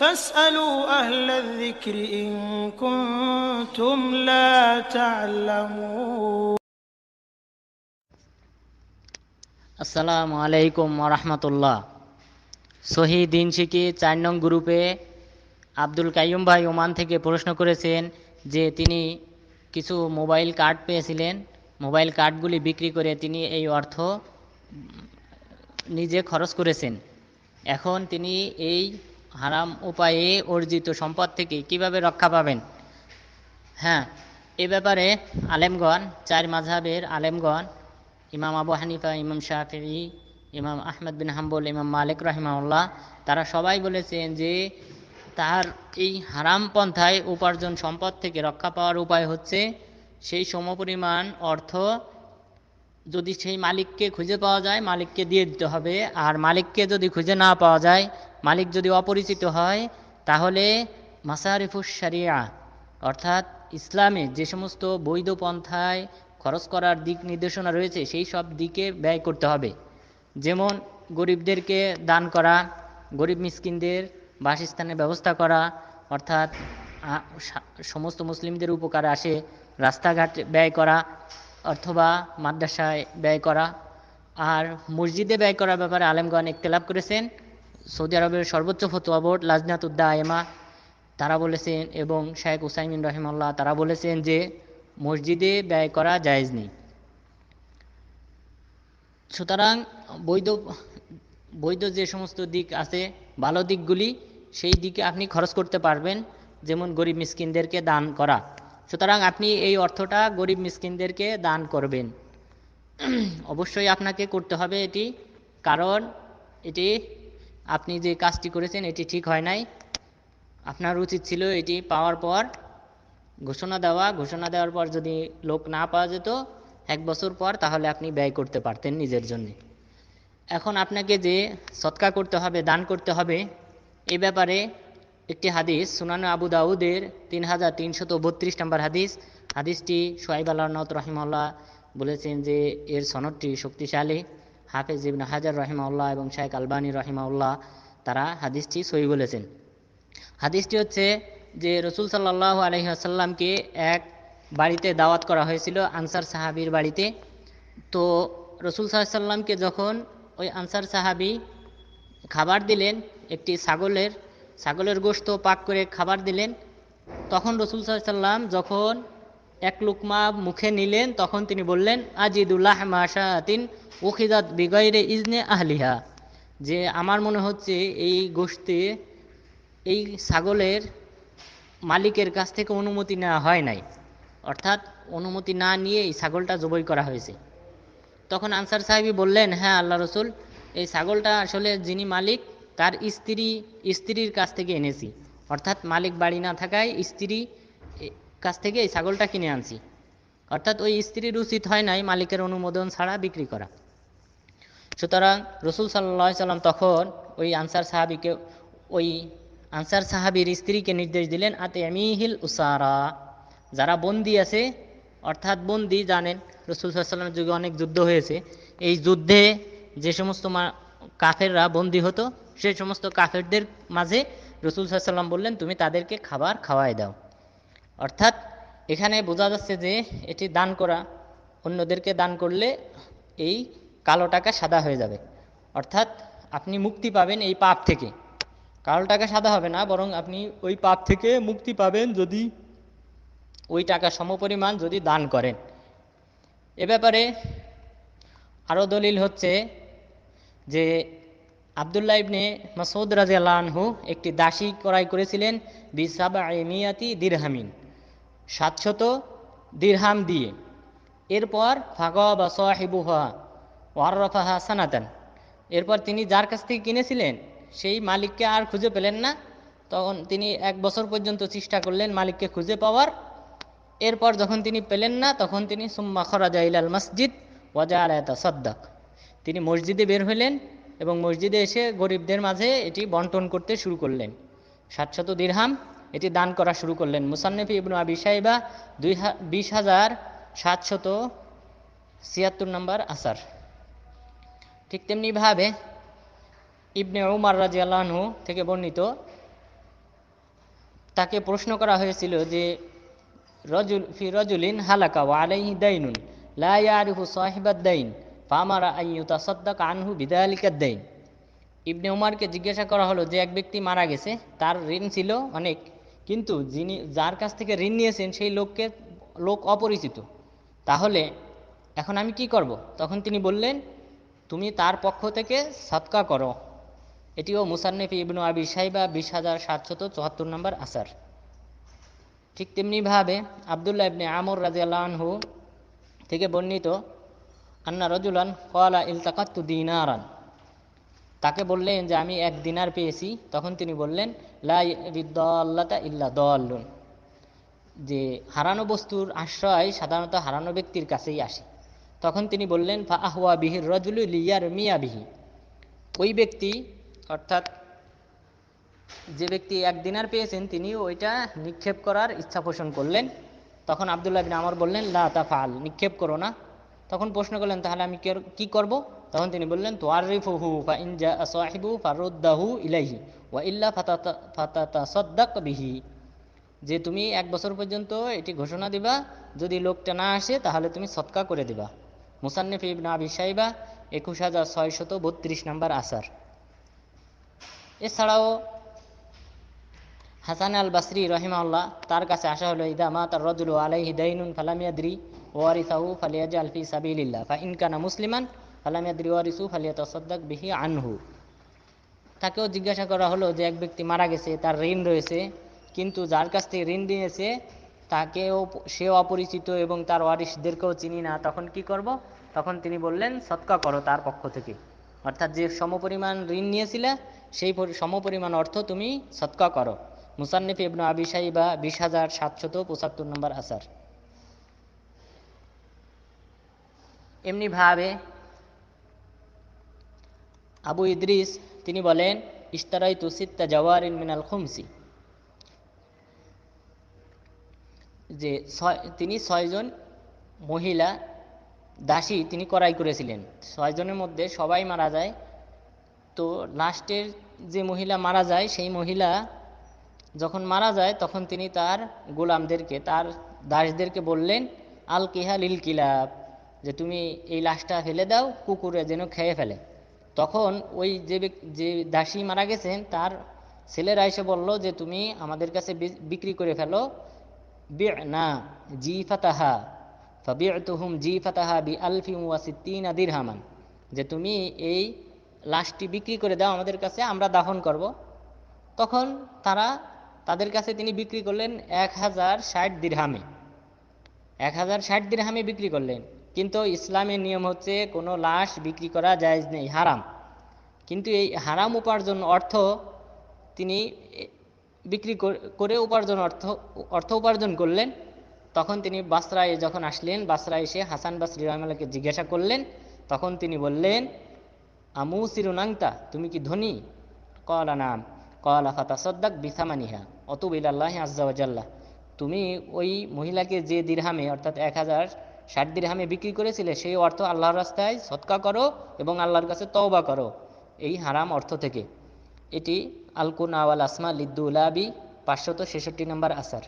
فاسألوا أهل الذكر إن كنتم لا تعلمون আসসালামু আলাইকুম রহমতুল্লাহ সহি দিন শিখি চার নং গ্রুপে আব্দুল কাইয়ুম ভাই ওমান থেকে প্রশ্ন করেছেন যে তিনি কিছু মোবাইল কার্ড পেয়েছিলেন মোবাইল কার্ডগুলি বিক্রি করে তিনি এই অর্থ উম, নিজে খরচ করেছেন এখন তিনি এই হারাম উপায়ে অর্জিত সম্পদ থেকে কীভাবে রক্ষা পাবেন? হ্যাঁ এ ব্যাপারে আলেমগণ, চার মাঝহাবের আলেমগণ, ইমাম আবু হানিফা, ইমাম শাফি, ইমাম আহমদ বিন হাম্বল, ইমাম মালিক রহিমাউল্লাহ তারা সবাই বলেছেন যে তার এই হারাম পন্থায় উপার্জন সম্পদ থেকে রক্ষা পাওয়ার উপায় হচ্ছে সেই সমপরিমাণ অর্থ যদি সেই মালিককে খুঁজে পাওয়া যায়, মালিককে দিয়ে দিতে হবে। আর মালিককে যদি খুঁজে না পাওয়া যায় মালিক যদি অপরিচিত হয়, তাহলে মাসারিফুস সারিয়া অর্থাৎ ইসলামে যে সমস্ত বৈধ পন্থায় খরচ করার দিক নির্দেশনা রয়েছে, সেই সব দিকে ব্যয় করতে হবে। যেমন গরিবদেরকে দান করা, গরিব মিসকিনদের বাসস্থানের ব্যবস্থা করা, অর্থাৎ সমস্ত মুসলিমদের উপকারে আসে রাস্তাঘাট ব্যয় করা, অথবা মাদ্রাসায় ব্যয় করা। আর মসজিদে ব্যয় করার ব্যাপারে আলেমগণ একতলাপ করেছেন। সৌদি আরবের সর্বোচ্চ ফতোয়া বোর্ড লাজনাতুদ্দা আয়েমা তারা বলেছেন, এবং শেখ উসাইমিন রহিমাল্লাহ তারা বলেছেন যে মসজিদে ব্যয় করা জায়েজ নেই। সুতরাং বৈধ বৈধ যে সমস্ত দিক আছে, ভালো দিকগুলি, সেই দিকে আপনি খরচ করতে পারবেন, যেমন গরিব মিসকিনদেরকে দান করা। সুতরাং আপনি এই অর্থটা গরিব মিসকিনদেরকে দান করবেন। অবশ্যই আপনাকে করতে হবে এটি, কারণ এটি আপনি যে কাজটি করেছেন, এটি ঠিক হয় নাই। আপনার উচিত ছিল এটি পাওয়ার পর ঘোষণা দেওয়া। ঘোষণা দেওয়ার পর যদি লোক না পাওয়া যেত, এক বছর পর তাহলে আপনি ব্যয় করতে পারতেন নিজের জন্য। এখন আপনাকে যে সৎকা করতে হবে, দান করতে হবে, এ ব্যাপারে একটি হাদিস, সুনান আবু দাউদের তিন হাজার তিনশত বত্রিশ নম্বর হাদিস। হাদিসটি সোয়াইব আল্লাহনত রহিমাল্লাহ বলেছেন যে, এর সনদটি শক্তিশালী। হাফেজ ইবনে হাজার রহিমাউল্লাহ এবং শাহেক আলবানী রহিমাউল্লাহ তারা হাদিসটি সই বলেছেন। হাদিসটি হচ্ছে যে রসুল সাল্লাহ আলহি আসাল্লামকে এক বাড়িতে দাওয়াত করা হয়েছিল আনসার সাহাবির বাড়িতে। তো রসুল সাল্লামকে যখন ওই আনসার সাহাবি খাবার দিলেন, একটি ছাগলের ছাগলের গোশত পাক করে খাবার দিলেন, তখন রসুল সাল্লাম যখন এক লুকমা মুখে নিলেন, তখন তিনি বললেন, আজিদুল্লাহ মাশাতিন উখিদাত বিগৈরে ইজনে আহলিহা। যে আমার মনে হচ্ছে এই গোশতে এই ছাগলের মালিকের কাছ থেকে অনুমতি নেওয়া হয় নাই। অর্থাৎ অনুমতি না নিয়ে এই ছাগলটা জবই করা হয়েছে। তখন আনসার সাহেবই বললেন হ্যাঁ আল্লাহ রসুল, এই ছাগলটা আসলে যিনি মালিক, তার স্ত্রী, স্ত্রীর কাছ থেকে এনেছি। অর্থাৎ মালিক বাড়ি না থাকায় স্ত্রী কাছ থেকে এই ছাগলটা কিনে আনছি। অর্থাৎ ওই স্ত্রীর উচিত হয় নাই মালিকের অনুমোদন ছাড়া বিক্রি করা। সুতরাং রসুল সাল্লাহ সাল্লাম তখন ওই আনসার সাহাবিকে, ওই আনসার সাহাবির স্ত্রীকে নির্দেশ দিলেন আতে আমিহিল উসারা যারা বন্দি আছে, অর্থাৎ বন্দি জানেন, রসুল সাল্লামের যুগে অনেক যুদ্ধ হয়েছে। এই যুদ্ধে যে সমস্ত কাফেররা বন্দি হতো সেই সমস্ত কাফেরদের মাঝে রসুল সাল্লাম বললেন, তুমি তাদেরকে খাবার খাওয়াই দাও। অর্থাৎ এখানে বোঝা যাচ্ছে যে এটি দান করা, অন্যদেরকে দান করলে এই কালো টাকা সাদা হয়ে যাবে। অর্থাৎ আপনি মুক্তি পাবেন এই পাপ থেকে। কালো টাকা সাদা হবে না, বরং আপনি ওই পাপ থেকে মুক্তি পাবেন যদি ওই টাকা সমপরিমাণ যদি দান করেন। এ ব্যাপারে আরও দলিল হচ্ছে যে আবদুল্লাহ ইবনে মাসুদ রাজি আনহু একটি দাসী ক্রয় করেছিলেন বিসাবা মিয়াতি দিরহামিন। সাতশত দিরহাম দিয়ে। এরপর, ফাগা বা সাহিবুহা ওয়ারফাহা সানাতান। এরপর তিনি যার কাছ থেকে কিনেছিলেন, সেই মালিককে আর খুঁজে পেলেন না। তখন তিনি এক বছর পর্যন্ত চেষ্টা করলেন মালিককে খুঁজে পাওয়ার। এরপর যখন তিনি পেলেন না, তখন তিনি সুম্মা খরাজা ইলাল মসজিদ ওয়াজা আলায়তা সদ্দাক তিনি মসজিদে বের হলেন এবং মসজিদে এসে গরিবদের মাঝে এটি বন্টন করতে শুরু করলেন। সাতশত দিরহাম এটি দান করা শুরু করলেন। মুসান্নফি ইবনু আবি সাইবা দুই বিশ হাজার সাতশত ছিয়াত্তর নম্বর আসার। ঠিক তেমনিভাবে ইবনে উমার রাজি আল্লাহনু থেকে বর্ণিত তাকে প্রশ্ন করা হয়েছিল যে, রজুল ফি রজুলিন হালাকা ওয়া আলাইহি দাইনুন, লা ইয়ারিফু সাহিবাদ দাইন, ফামারা আন ইউতাসাদ্দাক আনহু বিদালিকাদ দাইন। ইবনে উমারকে জিজ্ঞাসা করা হলো যে, এক ব্যক্তি মারা গেছে, তার ঋণ ছিল অনেক। কিন্তু যিনি, যার কাছ থেকে ঋণ নিয়েছেন সেই লোককে, লোক অপরিচিত। তাহলে এখন আমি কি করব? তখন তিনি বললেন, তুমি তার পক্ষ থেকে সৎকা করো। এটিও মুসান্নেফি ইবনু আবি সাইবা বিশ হাজার সাতশত চুয়াত্তর নম্বর আসার। ঠিক তেমনিভাবে আবদুল্লাহ ইবনে আমর রাজিয়াল্লাহ থেকে বর্ণিত, আন্না রজুলান কলা ইলতাকাত্তু দিনারান। তাকে বললেন যে, আমি এক দিনার পেয়েছি। তখন তিনি বললেন লাল্লাতা ইল্লা দল্লুন। যে, হারানো বস্তুর আশ্রয় সাধারণত হারানো ব্যক্তির কাছেই আসে। তখন তিনি বললেন, ফা আহুয়া বিহির রজুলু লিয়ার মিয়া বিহি। ওই ব্যক্তি, অর্থাৎ যে ব্যক্তি এক দিনার পেয়েছেন তিনি ওইটা নিক্ষেপ করার ইচ্ছা পোষণ করলেন। তখন আবদুল্লাহ আমর বললেন, লা তা ফাল নিক্ষেপ করো না। তখন প্রশ্ন করলেন, তাহলে আমি কি করব? তখন তিনি বললেন তোয়ারিফুহু ফা ইনজা সাহিবু ফারুদ্দাহু ইলাইহি ওয়া ইল্লা ফাতাতা সদ্দাক বিহি। যে তুমি এক বছর পর্যন্ত এটি ঘোষণা দিবা, যদি লোকটা না আসে, তাহলে তুমি সৎকা করে দিবা। মুসান্নিফ ইবনে আবি সাইবা একুশ হাজার ছয়শত বত্রিশ নম্বর আসার। এছাড়াও হাসান আল বাসরি রহিমাউল্লাহ তার কাছে আসা হলো, ইদা মা তার রজুল আলাইহি দাইনুন ফালামিয়াদ্রি ওয়ারিসাহু ফালিয়াজ আলফি সাবিলিল্লাহ, ফা ইনকানা মুসলিমান ফালিয়াতাসাদ্দাক বিহি আনহু। তাকেও জিজ্ঞাসা করা হলো যে এক ব্যক্তি মারা গেছে, তার ঋণ রয়েছে, কিন্তু যার কাছ থেকে ঋণ নিয়েছে, তাকেও সেও অপরিচিত এবং তার ওয়ারিসদেরকেও চিনি না। তখন কি করব? তখন তিনি বললেন সৎকা করো তার পক্ষ থেকে। অর্থাৎ যে সমপরিমাণ ঋণ নিয়েছিলে, সেই পরি- সমপরিমাণ অর্থ তুমি সৎকা করো। মুসান্নিফ ইবনু আবি বা বিশ হাজার সাতশত পঁচাত্তর নম্বর আসার। এমনিভাবে আবু ইদ্রিস, তিনি বলেন ইস্তারাই তুসিত্তা জওয়ারিন মিনাল খুমসি। যে তিনি ছয়জন মহিলা দাসী তিনি করাই করেছিলেন। ছয়জনের মধ্যে সবাই মারা যায়। তো লাস্টের যে মহিলা মারা যায়, সেই মহিলা যখন মারা যায়, তখন তিনি তার গোলামদেরকে, তার দাসদেরকে বললেন, আল কিহা লিল কিলাব, যে তুমি এই লাশটা ফেলে দাও, কুকুরে যেন খেয়ে ফেলে। তখন ওই যে যে দাসী মারা গেছেন, তার ছেলেরা এসে বলল যে, তুমি আমাদের কাছে বিক্রি করে ফেলো। বি'না জিফাতাহা, ফাবি'তুহুম জিফাতাহা বি আলফি ওয়া সিত্তিনা দিরহামান। যে তুমি এই লাশটি বিক্রি করে দাও আমাদের কাছে, আমরা দাফন করব। তখন তারা তাদের কাছে তিনি বিক্রি করলেন এক হাজার ষাট দিরহামে। এক হাজার ষাট দিরহামে বিক্রি করলেন। কিন্তু ইসলামের নিয়ম হচ্ছে কোনো লাশ বিক্রি করা জায়েজ নেই, হারাম। কিন্তু এই হারাম উপার্জন অর্থ তিনি বিক্রি কর- উপার্জন অর্থ অর্থ উপার্জন করলেন। তখন তিনি বাসরায় যখন আসলেন, বাসরায় এসে হাসান বাসরি রহমাল্লাহকে জিজ্ঞাসা করলেন। তখন তিনি বললেন, আমু সিরুনাংতা, তুমি কি ধনী? কলা নাম কলা ফাতা সদ্দাক বিসামানিহা অতুবিল্লাহ আজ্জাওয়াজাল্লাহ তুমি ওই মহিলাকে যে দিরহামে, অর্থাৎ এক হাজার ষাট দিরহামে বিক্রি করেছিলে, সেই অর্থ আল্লাহর রাস্তায় সৎকা করো এবং আল্লাহর কাছে তওবা করো। এই হারাম অর্থ থেকে। এটি আলকুন আওয়াল আসমা লিদ্দুলাবি, পাঁচশত ছেষট্টি নম্বর আসার।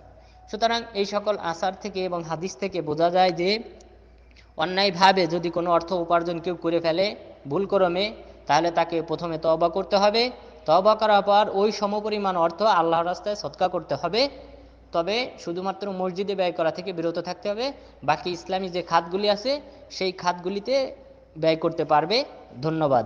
সুতরাং এই সকল আসার থেকে এবং হাদিস থেকে বোঝা যায় যে, অন্যায়ভাবে যদি কোনো অর্থ উপার্জন কেউ করে ফেলে ভুল ক্রমে তাহলে তাকে প্রথমে তওবা করতে হবে। তওবা করার পর ওই সমপরিমাণ অর্থ আল্লাহর রাস্তায় সৎকা করতে হবে। তবে শুধুমাত্র মসজিদে ব্যয় করা থেকে বিরত থাকতে হবে। বাকি ইসলামী যে খাতগুলি আছে, সেই খাতগুলিতে ব্যয় করতে পারবে। ধন্যবাদ।